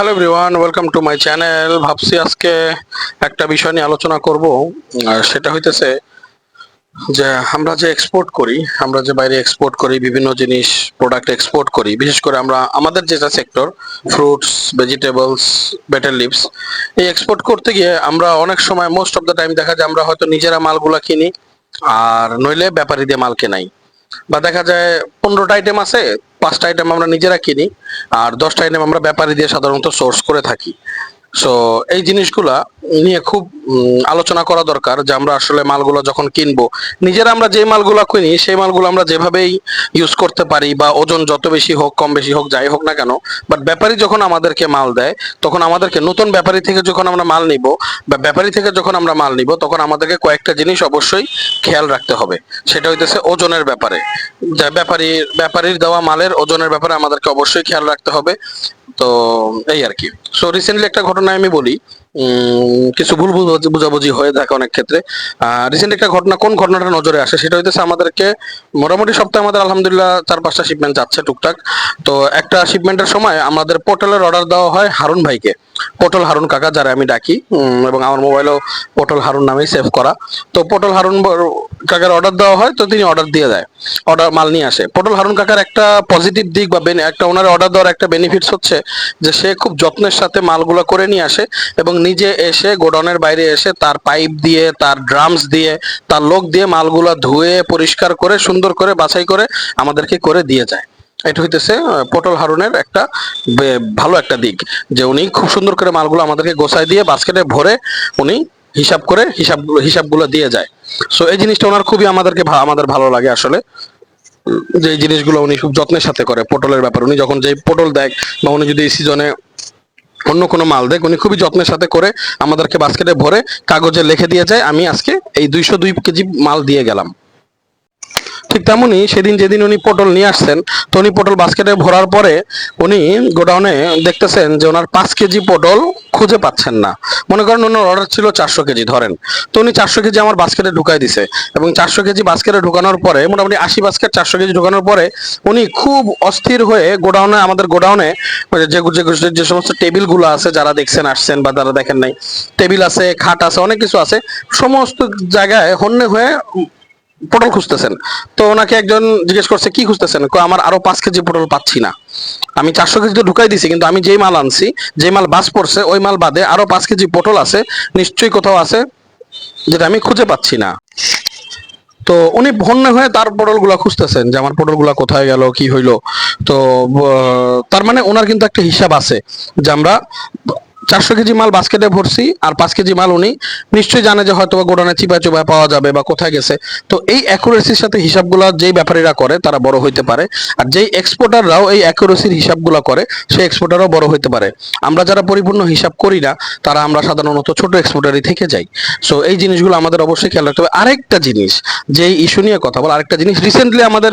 Hello everyone welcome to my channel ভাবছি আজকে একটা বিষয় নিয়ে আলোচনা করব। সেটা হইতেছে যে আমরা যে এক্সপোর্ট করি, আমরা যে বাইরে এক্সপোর্ট করি, বিভিন্ন জিনিস প্রোডাক্ট এক্সপোর্ট করি, বিশেষ করে আমরা, আমাদের যেটা sector fruits vegetables better leaves এই এক্সপোর্ট করতে গিয়ে আমরা অনেক সময় মোস্ট অফ দ্য টাইম দেখা যায় আমরা হয়তো নিজেরা মালগুলা কিনি, আর নইলে ব্যাপারী দিয়ে মাল কেনাই। বা দেখা যায় পনেরোটা আইটেম আছে পাঁচটা আইটেম আমরা নিজেরা কিনি, আর দশটা আইটেম আমরা ব্যাপারী দিয়ে সাধারণত সোর্স করে থাকি। সো এই জিনিসগুলা নিয়ে খুব আলোচনা করা দরকার যে আমরা আসলে মালগুলো যখন কিনবো, নিজেরা আমরা যে মালগুলো কিনি, সেই মালগুলো আমরা যেভাবেই ইউজ করতে পারি বা ওজন যত বেশি হোক, কম বেশি হোক, যাই হোক না কেন বাট ব্যাপারী যখন আমাদেরকে মাল দেয়, তখন আমাদেরকে নতুন ব্যাপারী থেকে যখন আমরা মাল নিব, বা ব্যাপারী থেকে যখন আমরা মাল নিব, তখন আমাদেরকে কয়েকটা জিনিস অবশ্যই খেয়াল রাখতে হবে। সেটা হইতেছে ওজনের ব্যাপারে। যা ব্যাপারী ব্যাপারীর দেওয়া মালের ওজনের ব্যাপারে আমাদেরকে অবশ্যই খেয়াল রাখতে হবে। তো, এই আর কি। সো রিসেন্টলি একটা ঘটনা আমি বলি কিছু ভুল বুঝ- বুঝাবুঝি হয়ে থাকে অনেক ক্ষেত্রে। রিসেন্ট একটা ঘটনা, কোন ঘটনাটা নজরে আসে সেটা হইতেছে আমাদেরকে মোটামুটি সপ্তাহে আমাদের আলহামদুলিল্লাহ চার পাঁচটা শিপমেন্ট যাচ্ছে টুকটাক। তো একটা শিপমেন্টের সময় আমাদের পোর্টালের অর্ডার দেওয়া হয় হারুন ভাইকে। পটল হারুন কাকা, যারা আমি ডাকি এবং আমার মোবাইলেও পটল হারুন নামেই সেভ করা। তো পটল হারুন কাকার অর্ডার দেওয়া হয়, তো তিনি অর্ডার দিয়ে দেয়। অর্ডার মাল নিয়ে আসে। পটল হারুন কাকার একটা পজিটিভ দিক বা একটা ওনার অর্ডার দেওয়ার একটা বেনিফিটস হচ্ছে যে সে খুব যত্নের সাথে মালগুলো করে নিয়ে আসে এবং নিজে এসে গোডাউনের বাইরে এসে তার পাইপ দিয়ে, তার ড্রামস দিয়ে, তার লোক দিয়ে মালগুলো ধুয়ে, পরিষ্কার করে, সুন্দর করে, বাছাই করে আমাদেরকে করে দিয়ে যায়। এটা হইতেছে পটল হারুনের একটা ভালো একটা দিক, যে উনি খুব সুন্দর করে মালগুলো আমাদেরকে গোছায় দিয়ে বাস্কেটে ভরে উনি হিসাব করে হিসাবগুলো হিসাবগুলো দিয়ে যায়। সো এই জিনিসটা ওনার খুবই আমাদেরকে আমাদের ভালো লাগে আসলে। যে জিনিসগুলো উনি খুব যত্নের সাথে করে, পটলের ব্যাপার, উনি যখন যে পটল দেয় বা উনি যদি সিজনে অন্য কোনো মাল দেখ, উনি খুবই যত্নের সাথে করে আমাদেরকে বাস্কেটে ভরে কাগজে লিখে দিয়ে যায়, আমি আজকে এই দুইশো দুই কেজি মাল দিয়ে গেলাম। ঠিক তেমনই সেদিন যেদিন উনি পটল নিয়ে আসছেন, তো উনি পটল বাস্কেটে ভরার পরে উনি গোডাউনে দেখতেছেন যে ওনার পাঁচ কেজি পটল খুঁজে পাচ্ছেন না। মনে করেন ওনার অর্ডার ছিল চারশো কেজি, ধরেন। তো উনি চারশো কেজি আমার বাস্কেটে ঢুকাই দিছে এবং চারশো কেজি বাস্কেটে ঢুকানোর পরে, মোটামুটি আশি বাস্কেট চারশো কেজি ঢুকানোর পরে উনি খুব অস্থির হয়ে গোডাউনে, আমাদের গোডাউনে যে যে সমস্ত টেবিলগুলো আছে, যারা দেখছেন, আসছেন বা যারা দেখেন নাই, টেবিল আছে, খাট আছে, অনেক কিছু আছে, সমস্ত জায়গায় হন্যে হয়ে পটল খুঁজতেছেন। তো ওনাকে একজন জিজ্ঞেস করছে, কি খুঁজতেছেন? আমার আরও পাঁচ কেজি পটল পাচ্ছি না। আমি চারশো কেজি তো ঢুকাই দিছি, কিন্তু আমি যেই মাল আনছি যে মাল বাস পড়ছে, ওই মাল বাদে আরও পাঁচ কেজি পটল আছে, নিশ্চয়ই কোথাও আছে, যেটা আমি খুঁজে পাচ্ছি না। তো উনি ভন্য হয়ে তার পটলগুলা খুঁজতেছেন, যে আমার পটলগুলা কোথায় গেল, কি হইল। তো তার মানে ওনার কিন্তু একটা হিসাব আছে, যে আমরা চারশো কেজি মাল বাস্কেটে ভরছি, আর পাঁচ কেজি মাল উনি নিশ্চয়ই জানে যে হয়তো গোডানে চিপা চুপা পাওয়া যাবে বা কোথায় গেছে। তো এই অ্যাকুরেসির সাথে হিসাবগুলো যেই ব্যাপারীরা করে, তারা বড় হইতে পারে। আর যেই এক্সপোর্টাররাও এই অ্যাকুরেসির হিসাবগুলো করে, সেই এক্সপোর্টারও বড় হইতে পারে। আমরা যারা পরিপূর্ণ হিসাব করি না, তারা আমরা সাধারণত ছোট এক্সপোর্টারই থেকে যাই। সো এই জিনিসগুলো আমাদের অবশ্যই খেয়াল রাখতে হবে। আরেকটা জিনিস যে ইস্যু নিয়ে কথা বল, আরেকটা জিনিস। রিসেন্টলি আমাদের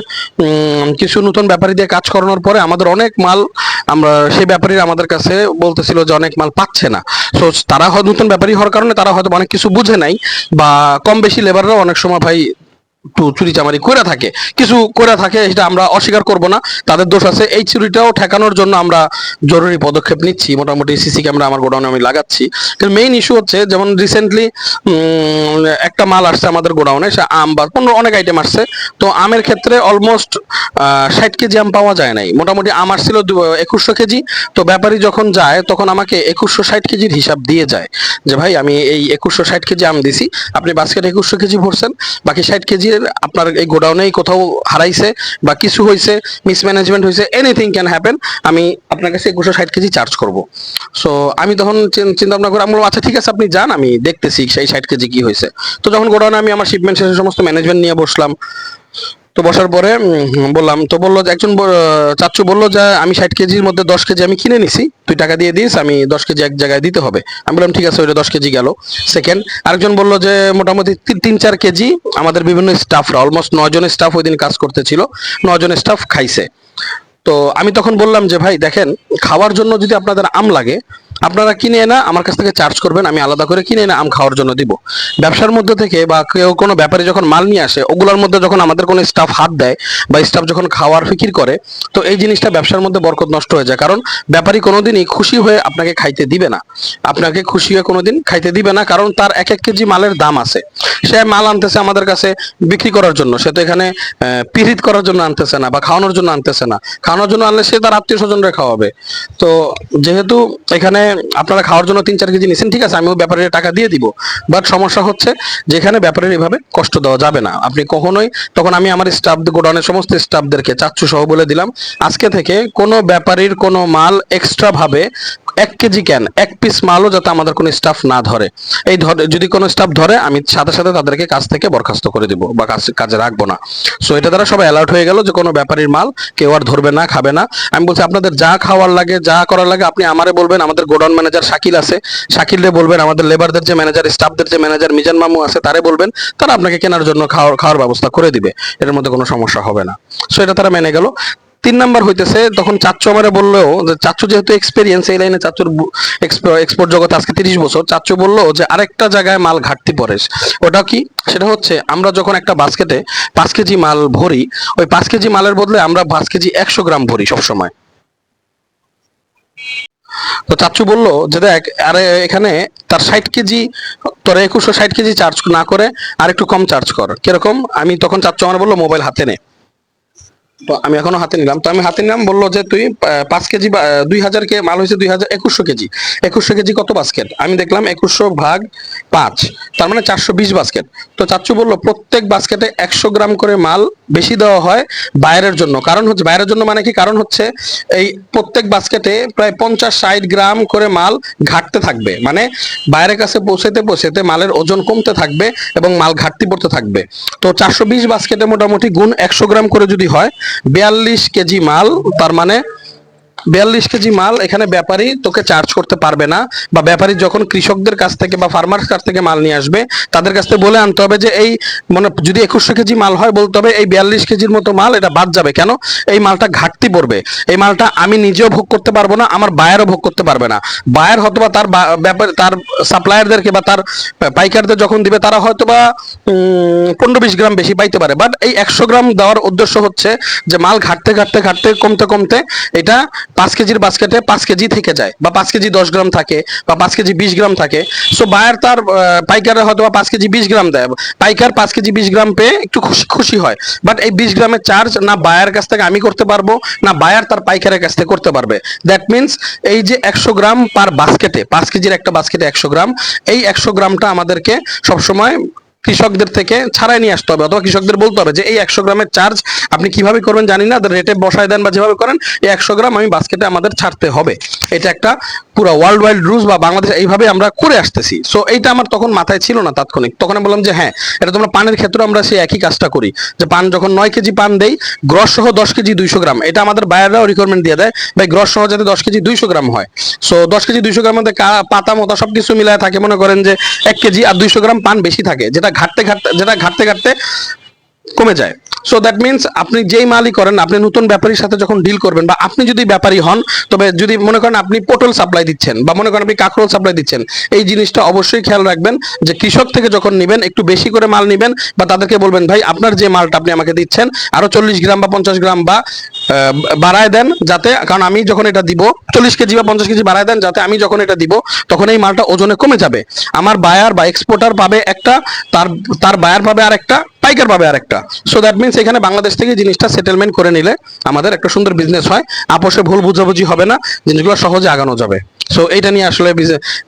কিছু নতুন ব্যাপারী দিয়ে কাজ করানোর পরে আমাদের অনেক মাল আমরা সেই ব্যাপারীরা আমাদের কাছে বলতেছিল যে অনেক মাল পাচ্ছে না। সো তারা নতুন ব্যাপারী হওয়ার কারণে তারা হয়তো অনেক কিছু বুঝে নাই বা কম বেশি লেবাররাও অনেক সময় ভাই একটু চুরি চামারি করে থাকে। কিছু করে থাকে, সেটা আমরা অস্বীকার করব না। তাদের দোষ আছে। এই চুরিটাও ঠেকানোর জন্য আমরা জরুরি পদক্ষেপ নিচ্ছি। মোটামুটি সিসি ক্যামেরা আমার গোডাউনে আমি লাগাচ্ছি। মেইন ইস্যু হচ্ছে, যেমন রিসেন্টলি একটা মাল আসছে আমাদের গোডাউনে, সে আম বা অন্য অনেক আইটেম আসছে। তো আমের ক্ষেত্রে অলমোস্ট ষাট কেজি আম পাওয়া যায় নাই। মোটামুটি আম আসছিল একুশশো কেজি। তো ব্যাপারী যখন যায়, তখন আমাকে একুশশো ষাট কেজির হিসাব দিয়ে যায়। যে ভাই, আমি এই একুশশো ষাট কেজি আম দিছি। আপনি বাস্কেট একুশশো কেজি ভরছেন, বাকি ষাট কেজির আপনার এই গোডাউনেই কোথাও হারাইছে বা কিছু হয়েছে মিসম্যানেজমেন্ট হয়েছে এনিথিং ক্যান হ্যাপেন আমি আপনার কাছে একুশশো ষাট কেজি চার্জ করব। সো আমি তখন চিন্তা ভাবনা করে আমি আচ্ছা ঠিক আছে, আপনি যান, আমি দেখতেছি সেই ষাট কেজি কি হয়েছে তো যখন গোডাউনে আমি আমার শিপমেন্ট শেষে সমস্ত ম্যানেজমেন্ট নিয়ে বসলাম তো বসার পরে বললাম, তো বলল যে একজন চাচ্চু বলল যে আমি ষাট কেজির মধ্যে দশ কেজি আমি কিনে নিছি, তুই টাকা দিয়ে দিস, আমি দশ কেজি এক জায়গায় দিতে হবে। আমি বললাম, ঠিক আছে, ওইটা দশ কেজি গেল। সেকেন্ড আরেকজন বলল যে মোটামুটি তিন- চার কেজি আমাদের বিভিন্ন স্টাফরা অলমোস্ট নয় জন স্টাফ ওই দিন কাজ করতেছিল, নয় জন স্টাফ খাইছে। তো আমি তখন বললাম যে, ভাই, দেখেন, খাওয়ার জন্য যদি আপনাদের আম লাগে আপনারা কিনে এনে আমার কাছ থেকে চার্জ করবেন, আমি আলাদা করে কিনে এনে আম খাওয়ার জন্য দিব। ব্যবসার মধ্যে থেকে বা কেউ কোনো ব্যাপারী যখন মাল নিয়ে আসে, ওগুলোর মধ্যে যখন আমাদের কোনো স্টাফ হাত দেয় বা স্টাফ যখন খাওয়ার ফিকির করে, তো এই জিনিসটা ব্যবসার মধ্যে বরকত নষ্ট হয়ে যায়। কারণ ব্যাপারী কোনোদিনই খুশি হয়ে আপনাকে খাইতে দিবে না। আপনাকে খুশি হয়ে কোনোদিন খাইতে দিবে না, কারণ তার এক এক কেজি মালের দাম আছে। সে মাল আনতেছে আমাদের কাছে বিক্রি করার জন্য, সে তো এখানে পিরিত করার জন্য আনতেছে না বা খাওয়ানোর জন্য আনতেছে না। খাওয়ানোর জন্য আনলে সে তার আত্মীয় স্বজনরা খাওয়াবে। তো যেহেতু এখানে আপনারা খাওয়ার জন্য তিন চার কেজি নিছেন, ঠিক আছে আমি আমিও ব্যাপারের টাকা দিয়ে দিব। বাট সমস্যা হচ্ছে যেখানে ব্যাপারের এভাবে কষ্ট দেওয়া যাবে না। আপনি কখনোই, তখন আমি আমার স্টাফ গোডাউনের সমস্ত স্টাফদেরকে চাচ্ছু সহ বলে দিলাম, আজকে থেকে কোনো ব্যাপারীর কোনো মাল এক্সট্রা ভাবে এক কেজি ক্যান, এক পিস মালও যাতে আমাদের কোনো স্টাফ না ধরে। এই ধরে, যদি কোনো স্টাফ ধরে, আমি সাথে সাথে তাদেরকে কাজ থেকে বরখাস্ত করে দিব বা কাজ, কাজে রাখব না। সো এটা দ্বারা সবাই অ্যালার্ট হয়ে গেল যে কোনো ব্যাপারীর মাল কেউ আর ধরবে না, খাবে না। আমি বলছি, আপনাদের যা খাওয়ার লাগে, যা করার লাগে, আপনি আমারে বলবেন, আমাদের গোডাউন ম্যানেজার শাকিল আছে। শাকিলরে বলবেন, আমাদের লেবারদের যে ম্যানেজার স্টাফদের যে ম্যানেজার মিজান মামু আছে, তারে বলবেন, তারা আপনাকে কেনার জন্য খাওয়ার খাওয়ার ব্যবস্থা করে দিবে। এর মধ্যে কোনো সমস্যা হবে না। সো এটা তারা মেনে গেল। তিন নাম্বার হইতেছে, তখন চাচ্চু আমারে বলল যে, চাচ্চু যেহেতু এক্সপেরিয়েন্স এই লাইনে চাচ্চুর এক্সপোর্ট জগতে আজকে তিরিশ বছর, চাচ্চু বলল যে, আরেকটা জায়গায় মাল ঘাটতি পড়ে। ওটা কি? সেটা হচ্ছে, আমরা যখন একটা বাস্কেটে পাঁচ কেজি মাল ভরি, ওই পাঁচ কেজি মালের বদলে আমরা পাঁচ কেজি একশো গ্রাম ভরি সবসময়। তো চাচু বলল যে, দেখ, আরে এখানে তার ষাট কেজি, তোর একুশশো ষাট কেজি চার্জ না করে আর একটু কম চার্জ কর। কীরকম? আমি তখন চাচ্চু আমার বলল মোবাইল হাতে নে। তো আমি এখনও হাতে নিলাম। তো আমি হাতে নিলাম বলল যে তুই পাঁচ কেজি বা দুই হাজার কে, মাল হয়েছে দুই হাজার একুশশো কেজি। একুশশো কেজি কত বাস্কেট আমি দেখলাম একুশশো ভাগ পাঁচ। তার মানে চারশো বিশ বাস্কেট তো চাচ্চু বলল, প্রত্যেক বাস্কেটে একশো গ্রাম করে মাল বেশি দেওয়া হয় বাইরের জন্য। কারণ হচ্ছে, বাইরের জন্য মানে কি? কারণ হচ্ছে, এই প্রত্যেক বাস্কেটে প্রায় পঞ্চাশ ষাট গ্রাম করে মাল ঘাটতে থাকবে। মানে বাইরের কাছে পৌঁছাতে পৌঁছাতে মালের ওজন কমতে থাকবে এবং মাল ঘাটতি পড়তে থাকবে। তো চারশো বিশ বাস্কেটে মোটামুটি গুণ একশো গ্রাম করে যদি হয় বিয়াল্লিশ কেজি মাল তার মানে বিয়াল্লিশ কেজি মাল এখানে ব্যাপারী তোকে চার্জ করতে পারবে না বা ব্যাপারী যখন কৃষকদের কাছ থেকে বা ফার্মার কাছ থেকে মাল নিয়ে আসবে, তাদের কাছ থেকে বলে আনতে হবে যে এই মানে যদি একুশশো কেজি মাল হয় বলতে হবে এই বিয়াল্লিশ কেজির মতো মাল এটা বাদ যাবে। কেন? এই মালটা ঘাটতি পড়বে। এই মালটা আমি নিজেও ভোগ করতে পারব না, আমার বায়ারও ভোগ করতে পারবে না। বায়ার হয়তো বা তার ব্যাপার তার সাপ্লায়ারদেরকে বা তার পাইকারদের যখন দিবে, তারা হয়তো বা পনেরো বিশ গ্রাম বেশি পাইতে পারে। বাট এই একশো গ্রাম দেওয়ার উদ্দেশ্য হচ্ছে যে মাল ঘাটতে ঘাটতে ঘাটতে কমতে কমতে এটা পাঁচ কেজির বাস্কেটে পাঁচ কেজি থেকে যায় বা পাঁচ কেজি দশ গ্রাম থাকে বা পাঁচ কেজি বিশ গ্রাম থাকে। সো বায়ার তার পাইকারে হয়তো বা পাঁচ কেজি বিশ গ্রাম দেয়। পাইকার পাঁচ কেজি বিশ গ্রাম পেয়ে একটু খুশি খুশি হয়। বাট এই বিশ গ্রামের চার্জ না বায়ার কাছ থেকে আমি করতে পারব, না বায়ার তার পাইকারের কাছ থেকে করতে পারবে। দ্যাট মিনস এই যে একশো গ্রাম পার বাস্কেটে পাঁচ কেজির একটা বাস্কেটে একশো গ্রাম, এই একশো গ্রামটা আমাদেরকে সবসময় কৃষকদের থেকে ছাড়াই নিয়ে আসতে হবে অথবা কৃষকদের বলতে হবে যে এই একশো গ্রামের চার্জ আপনি কীভাবে করবেন জানি না রেটে বসায় দেন বা যেভাবে করেন, এই একশো গ্রাম আমি বাস্কেটে আমাদের ছাড়তে হবে। এটা একটা পুরো ওয়ার্ল্ড ওয়াইড রুলস বা বাংলাদেশ এইভাবে আমরা করে আসতেছি। সো এইটা আমার তখন মাথায় ছিল না তাৎক্ষণিক। তখন আমি বললাম যে হ্যাঁ এটা তোমরা পানের ক্ষেত্রে আমরা সেই একই কাজটা করি। যে পান যখন নয় কেজি পান দেই গ্রস সহ দশ কেজি দুইশো গ্রাম। এটা আমাদের বায়াররাও রিকোয়ারমেন্ট দিয়ে দেয়, ভাই গ্রস সহ যাতে দশ কেজি দুইশো গ্রাম হয়। সো দশ কেজি দুইশো গ্রাম মধ্যে পাতা, মতা সবকিছু মিলায় থাকে, মনে করেন যে এক কেজি আর দুইশো গ্রাম পান বেশি থাকে, যেটা ঘাটতে ঘাটতে, যেটা ঘাটতে ঘাটতে কমে যায়। সো দ্যাট মিনস আপনি যেই মালই করেন, আপনি নতুন ব্যাপারীর সাথে যখন ডিল করবেন বা আপনি যদি ব্যাপারী হন, তবে যদি মনে করেন আপনি পটল সাপ্লাই দিচ্ছেন বা মনে করেন আপনি কাঁকরোল সাপ্লাই দিচ্ছেন, এই জিনিসটা অবশ্যই খেয়াল রাখবেন যে কৃষক থেকে যখন নেবেন, একটু বেশি করে মাল নেবেন বা তাদেরকে বলবেন, ভাই, আপনার যে মালটা আপনি আমাকে দিচ্ছেন, আরও চল্লিশ গ্রাম বা পঞ্চাশ গ্রাম বা বাড়ায় দেন যাতে, কারণ আমি যখন এটা দিব, চল্লিশ কেজি বা পঞ্চাশ কেজি বাড়ায় দেন যাতে আমি যখন এটা দিব, তখন এই মালটা ওজনে কমে যাবে। আমার বায়ার বা এক্সপোর্টার পাবে একটা, তার তার বায়ার পাবে আর একটা পাইকার পাবে আরেকটা। সো দ্যাট মিনস এখানে বাংলাদেশ থেকে জিনিসটা সেটেলমেন্ট করে নিলে আমাদের একটা সুন্দর বিজনেস হয়। আপোষে ভুল বুঝাবুঝি হবে না, জিনিসগুলো সহজে আগানো যাবে। সো এইটা নিয়ে আসলে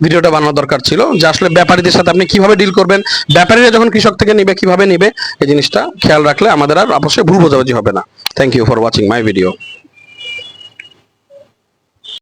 ভিডিওটা বানানো দরকার ছিল। যে আসলে ব্যাপারীদের সাথে আপনি কীভাবে ডিল করবেন, ব্যাপারীরা যখন কৃষক থেকে নিবে, কীভাবে নিবে, এই জিনিসটা খেয়াল রাখলে আমাদের আর আপোষে ভুল বোঝাবুঝি হবে না। Thank you for watching my video